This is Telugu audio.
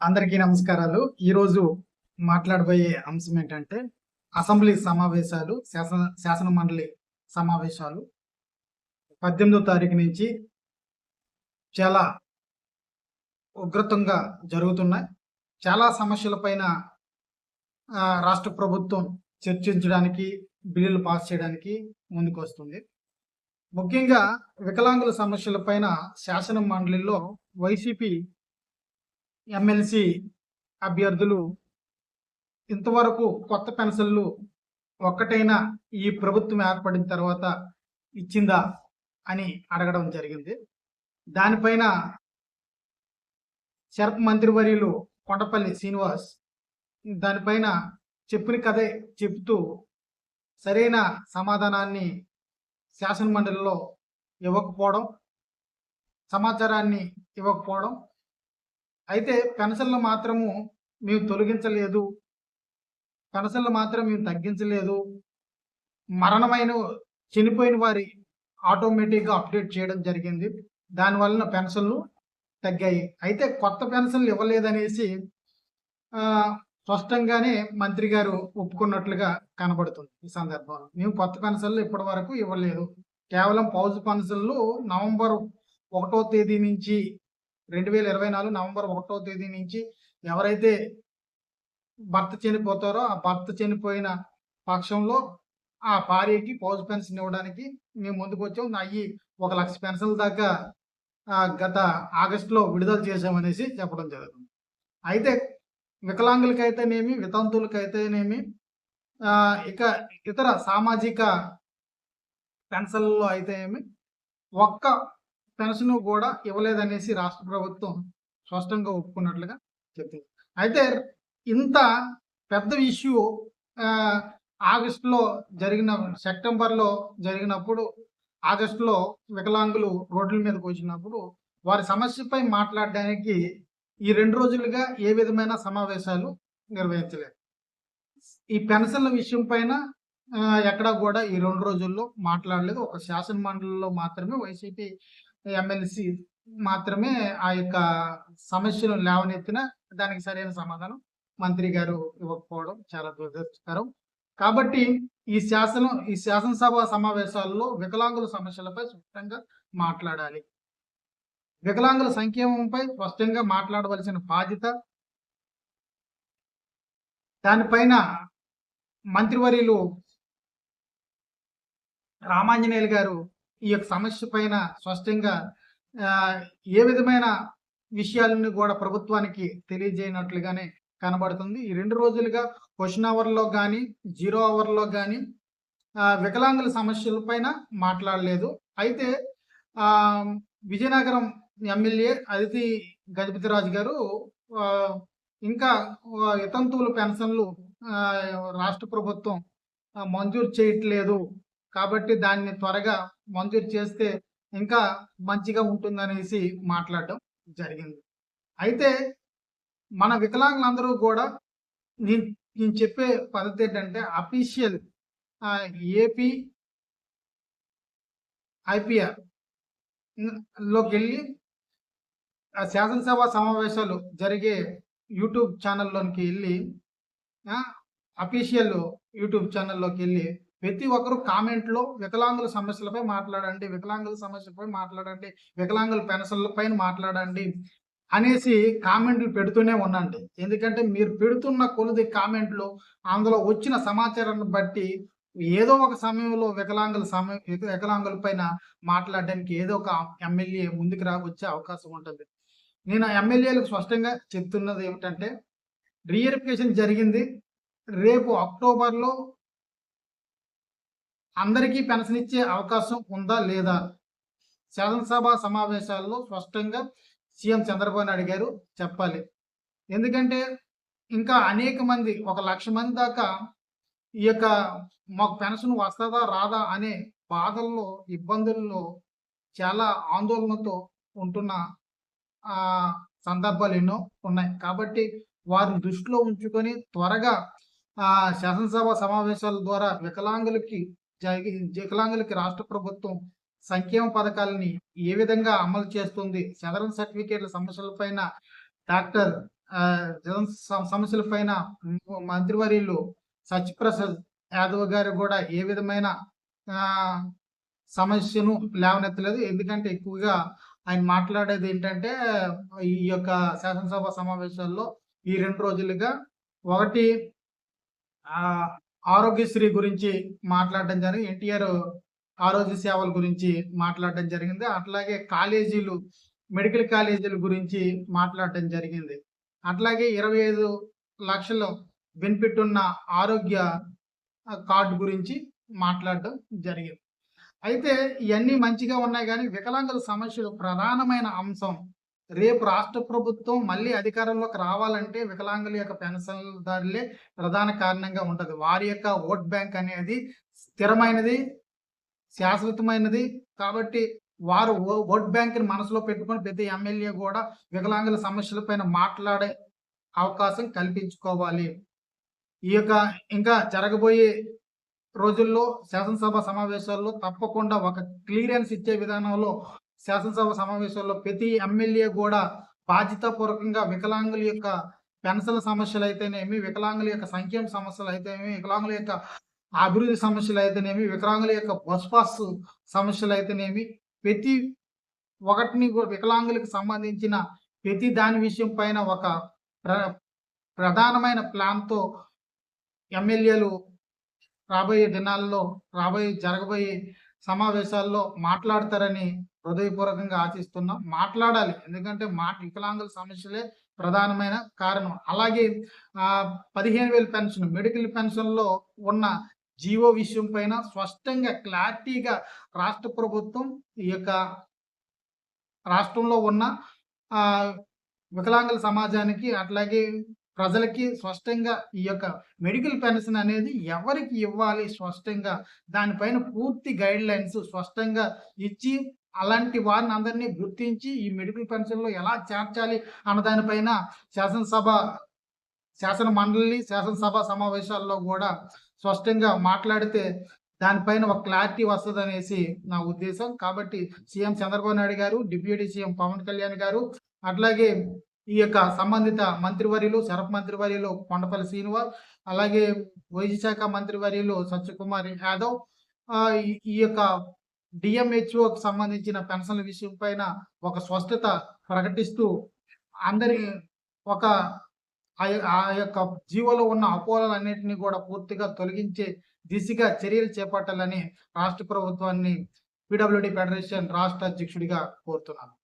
అందరికీ నమస్కారాలు. ఈరోజు మాట్లాడబోయే అంశం ఏంటంటే అసెంబ్లీ సమావేశాలు శాసన శాసన మండలి సమావేశాలు. పద్దెనిమిదో తారీఖు నుంచి చాలా ఉగ్రతంగా జరుగుతున్నాయి. చాలా సమస్యలపైన పైన రాష్ట్ర ప్రభుత్వం చర్చించడానికి బిల్లులు పాస్ చేయడానికి ముందుకు వస్తుంది ముఖ్యంగా వికలాంగుల సమస్యలపైన శాసన మండలిలో వైసీపీ ఎమ్మెల్సీ అభ్యర్థులు ఇంతవరకు కొత్త పెన్షన్లు ఒక్కటైనా ఈ ప్రభుత్వం ఏర్పడిన తర్వాత ఇచ్చిందా అని అడగడం జరిగింది. దానిపైన శరప్ మంత్రివర్యులు కొండపల్లి శ్రీనివాస్ దానిపైన చెప్పిన కథే చెప్తూ సరైన సమాధానాన్ని శాసన మండలిలో ఇవ్వకపోవడం సమాచారాన్ని ఇవ్వకపోవడం అయితే పెన్షన్లు మాత్రము మేము తొలగించలేదు. పెన్షన్లు మాత్రం మేము తగ్గించలేదు. మరణమైన చనిపోయిన వారి ఆటోమేటిక్గా అప్డేట్ చేయడం జరిగింది. దానివల్ల పెన్షన్లు తగ్గాయి. అయితే కొత్త పెన్షన్లు ఇవ్వలేదనేసి స్పష్టంగానే మంత్రి గారు ఒప్పుకున్నట్లుగా కనబడుతుంది ఈ సందర్భంలో. మేము కొత్త పెన్షన్లు ఇప్పటి వరకు ఇవ్వలేదు. కేవలం పౌజ్ పెన్షన్లు నవంబర్ ఒకటో తేదీ నుంచి రెండు వేల ఇరవై నాలుగు నవంబర్ ఒకటో తేదీ నుంచి ఎవరైతే భర్త చనిపోతారో ఆ భర్త చనిపోయిన పక్షంలో ఆ భార్యకి పౌజ్ పెన్షన్ ఇవ్వడానికి మేము ముందుకు వచ్చాం. అయ్యి ఒక లక్ష పెన్షన్ల దాకా గత ఆగస్టులో విడుదల చేశామనేసి చెప్పడం జరుగుతుంది. అయితే వికలాంగులకైతేనేమి వితంతులకైతేనేమి ఇక ఇతర సామాజిక పెన్షన్లలో అయితేనేమి ఒక్క పెన్షన్ కూడా ఇవ్వలేదనేసి రాష్ట్ర ప్రభుత్వం స్పష్టంగా ఒప్పుకున్నట్లుగా చెప్పింది. అయితే ఇంత పెద్ద ఇష్యూ ఆగస్టులో జరిగిన సెప్టెంబర్లో జరిగినప్పుడు ఆగస్టులో వికలాంగులు రోడ్ల మీదకి వచ్చినప్పుడు వారి సమస్యపై మాట్లాడడానికి ఈ రెండు రోజులుగా ఏ విధమైన సమావేశాలు నిర్వహించలేదు. ఈ పెన్షన్ల విషయం పైన ఎక్కడా కూడా ఈ రెండు రోజుల్లో మాట్లాడలేదు. ఒక శాసన మండలిలో మాత్రమే వైసీపీ ఎమ్మెల్సీ మాత్రమే ఆ యొక్క సమస్యను లేవనెత్తిన దానికి సరైన సమాధానం మంత్రి గారు ఇవ్వకపోవడం చాలా దురదృష్టకరం. కాబట్టి ఈ శాసనం ఈ శాసనసభ సమావేశాల్లో వికలాంగుల సమస్యలపై స్పష్టంగా మాట్లాడాలి. వికలాంగుల సంక్షేమంపై స్పష్టంగా మాట్లాడవలసిన బాధ్యత దానిపైన మంత్రివర్యులు రామాంజనేయులు గారు ఈ యొక్క సమస్య పైన స్పష్టంగా ఏ విధమైన విషయాలను కూడా ప్రభుత్వానికి తెలియజేయనట్లుగానే కనబడుతుంది. ఈ రెండు రోజులుగా క్వశ్చన్ అవర్లో కానీ జీరో అవర్లో కానీ వికలాంగుల సమస్యల పైన మాట్లాడలేదు. అయితే విజయనగరం ఎమ్మెల్యే అదితి గజపతిరాజు గారు ఇంకా వితంతువుల పెన్షన్లు రాష్ట్ర ప్రభుత్వం మంజూరు చేయట్లేదు. కాబట్టి దాన్ని త్వరగా మంజూరు చేస్తే ఇంకా మంచిగా ఉంటుందనేసి మాట్లాడడం జరిగింది. అయితే మన వికలాంగులందరూ కూడా నేను నేను చెప్పే పద్ధతి ఏంటంటే అఫీషియల్ ఏపీ ఐపీఆర్లోకి వెళ్ళి శాసనసభ సమావేశాలు జరిగే యూట్యూబ్ ఛానల్లోనికి వెళ్ళి అఫీషియల్ యూట్యూబ్ ఛానల్లోకి వెళ్ళి ప్రతి ఒక్కరు కామెంట్లో వికలాంగుల సమస్యలపై మాట్లాడండి వికలాంగుల సమస్యలపై మాట్లాడండి వికలాంగుల పెన్షన్లపై మాట్లాడండి అనేసి కామెంట్లు పెడుతూనే ఉండండి. ఎందుకంటే మీరు పెడుతున్న కొలది కామెంట్లు అందులో వచ్చిన సమాచారాన్ని బట్టి ఏదో ఒక సమయంలో వికలాంగుల సమయం వికలాంగుల పైన మాట్లాడడానికి ఏదో ఒక ఎమ్మెల్యే ముందుకు రా వచ్చే అవకాశం ఉంటుంది. నేను ఎమ్మెల్యేలకు స్పష్టంగా చెప్తున్నది ఏమిటంటే రీఎరిఫికేషన్ జరిగింది. రేపు అక్టోబర్లో అందరికీ పెన్షన్ ఇచ్చే అవకాశం ఉందా లేదా? శాసనసభ సమావేశాల్లో స్పష్టంగా సీఎం చంద్రబాబు నాయుడు గారు చెప్పాలి. ఎందుకంటే ఇంకా అనేక మంది ఒక లక్ష మంది దాకా ఈ యొక్క మాకు పెన్షన్ వస్తుందా రాదా అనే బాధల్లో ఇబ్బందుల్లో చాలా ఆందోళనతో ఉంటున్న సందర్భాలు ఎన్నో ఉన్నాయి. కాబట్టి వారిని దృష్టిలో ఉంచుకొని త్వరగా శాసనసభ సమావేశాల ద్వారా వికలాంగులకి వికలాంగులకి రాష్ట్ర ప్రభుత్వం సంక్షేమ పథకాలని ఏ విధంగా అమలు చేస్తుంది సదరన్ సర్టిఫికేట్ల సమస్యలపైన డాక్టర్ సమస్యలపైన మంత్రివర్యులు సత్యప్రసాద్ యాదవ్ గారు కూడా ఏ విధమైన సమస్యను లేవనెత్తలేదు. ఎందుకంటే ఎక్కువగా ఆయన మాట్లాడేది ఏంటంటే ఈ యొక్క శాసనసభ సమావేశాల్లో ఈ రెండు రోజులుగా ఒకటి ఆరోగ్యశ్రీ గురించి మాట్లాడడం జరిగింది. ఎన్టీఆర్ ఆరోగ్య సేవల గురించి మాట్లాడడం జరిగింది. అట్లాగే కాలేజీలు మెడికల్ కాలేజీల గురించి మాట్లాడడం జరిగింది. అట్లాగే ఇరవై ఐదు లక్షల బెనిఫిట్ ఉన్న ఆరోగ్య కార్డు గురించి మాట్లాడడం జరిగింది. అయితే ఇవన్నీ మంచిగా ఉన్నాయి కానీ వికలాంగుల సమస్యలు ప్రధానమైన అంశం. రేపు రాష్ట్ర ప్రభుత్వం మళ్ళీ అధికారంలోకి రావాలంటే వికలాంగుల యొక్క పెన్షన్‌దారులే ప్రధాన కారణంగా ఉంటుంది వారి యొక్క ఓట్ బ్యాంక్ అనేది స్థిరమైనది, శాశ్వతమైనది. కాబట్టి వారు ఓట్ బ్యాంక్‌ని మనసులో పెట్టుకొని ప్రతి ఎమ్మెల్యే కూడా వికలాంగుల సమస్యలపైన మాట్లాడే అవకాశం కల్పించుకోవాలి. ఈ యొక్క ఇంకా జరగబోయే రోజుల్లో శాసనసభ సమావేశాల్లో తప్పకుండా ఒక క్లియరెన్స్ ఇచ్చే విధానంలో శాసనసభ సమావేశాల్లో ప్రతి ఎమ్మెల్యే కూడా బాధ్యతాపూర్వకంగా వికలాంగుల యొక్క పెన్షన్ల అయితేనేమి వికలాంగుల యొక్క సంక్షేమ అయితేనేమి వికలాంగుల యొక్క అభివృద్ధి సమస్యలు అయితేనేమి వికలాంగుల యొక్క బస్ పాస్ అయితేనేమి ప్రతి ఒకటిని వికలాంగులకు సంబంధించిన ప్రతి దాని విషయం పైన ఒక ప్ర ప్రధానమైన ప్లాన్‌తో ఎమ్మెల్యేలు రాబోయే దినాల్లో, రాబోయే జరగబోయే సమావేశాల్లో మాట్లాడతారని హృదయపూర్వకంగా ఆశిస్తున్నాం. మాట్లాడాలి. ఎందుకంటే మాట వికలాంగుల సమస్యలే ప్రధానమైన కారణం. అలాగే పదిహేను వేల పెన్షన్ మెడికల్ పెన్షన్‌లో ఉన్న జీవో విషయం పైన స్పష్టంగా క్లారిటీగా రాష్ట్ర ప్రభుత్వం ఈ యొక్క రాష్ట్రంలో ఉన్న వికలాంగుల సమాజానికి అట్లాగే ప్రజలకి స్పష్టంగా ఈ యొక్క మెడికల్ పెన్షన్ అనేది ఎవరికి ఇవ్వాలి స్పష్టంగా దానిపైన పూర్తి గైడ్‌లైన్స్ స్పష్టంగా ఇచ్చి అలాంటి వారిని అందరిని గుర్తించి ఈ మెడికల్ పెన్షన్‌లో ఎలా చేర్చాలి అన్న దానిపైన శాసనసభ శాసన మండలి, శాసనసభ సమావేశాల్లో కూడా స్పష్టంగా మాట్లాడితే దానిపైన ఒక క్లారిటీ వస్తదనేసి నా ఉద్దేశం. కాబట్టి సీఎం చంద్రబాబు నాయుడు గారు, డిప్యూటీ సీఎం పవన్ కళ్యాణ్ గారు, అట్లాగే ఈ యొక్క సంబంధిత మంత్రివర్యులు, షరఫ్ మంత్రివర్యులు కొండపల్లి శ్రీనివాస్, అలాగే వైద్య శాఖ మంత్రివర్యులు సత్యకుమార్ యాదవ్ ఈ యొక్క డిఎంహెచ్ఓకి సంబంధించిన పెన్షన్ల విషయం పైన ఒక స్పష్టత ప్రకటిస్తూ అందరి ఒక ఆ ఆ యొక్క జీవోలో ఉన్న అపోహలన్నింటినీ కూడా పూర్తిగా తొలగించే దిశగా చర్యలు చేపట్టాలని రాష్ట్ర ప్రభుత్వాన్ని పీడబ్ల్యూడీ ఫెడరేషన్ రాష్ట్ర అధ్యక్షుడిగా కోరుతున్నాను.